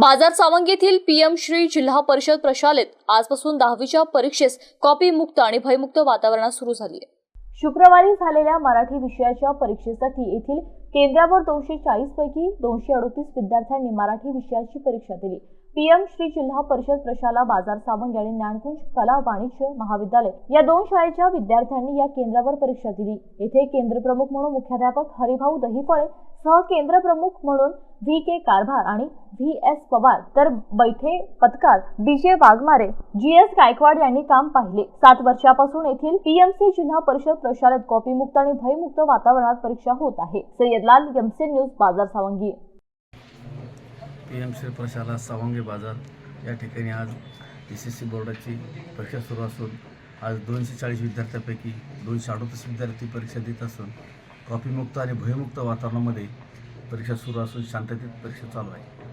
बाजार सावंग येथील पीएम श्री जिल्हा परिषद प्रशालेत आजपासून दहावीच्या परीक्षेस कॉपी मुक्त आणि भयमुक्त वातावरणात सुरू झाली आहे. शुक्रवारी झालेल्या मराठी विषयाच्या परीक्षेसाठी येथील केंद्रावर दोनशे चाळीस पैकी दोनशे अडोतीस विद्यार्थ्यांनी मराठी विषयाची परीक्षा दिली. पीएम श्री जिल्हा परिषद प्रशाला बाजार सावंग आणि ज्ञानकुंज कला वाणिज्य महाविद्यालय या दोन शाळेच्या विद्यार्थ्यांनी या केंद्रावर परीक्षा दिली. येथे केंद्रप्रमुख म्हणून मुख्याध्यापक हरिभाऊ दहिफळे सह केंद्रप्रमुख म्हणून व्ही के कारभार आणि व्ही एस पवार. तर बैठे पथकार D J Waghmare ji S Gaikwad यांनी काम पाहिले. सात वर्षापासून येथील पीएमसी जिल्हा परिषद प्रशालेत कॉपीमुक्त आणि भयमुक्त वातावरणात परीक्षा होत आहे. सय्यदलाल एमसी न्यूज बाजार सावंगी. पीएमसी प्रशाला सावंगी बाजार या ठिकाणी आज एस सी सी बोर्डाची परीक्षा सुरू असून आज दोनशे चाळीस विद्यार्थ्यांपैकी दोनशे अडोतीस विद्यार्थी परीक्षा देत असून कॉपीमुक्त आणि भयमुक्त वातावरणामध्ये परीक्षा सुरू असून शांततेत परीक्षा चालू आहे.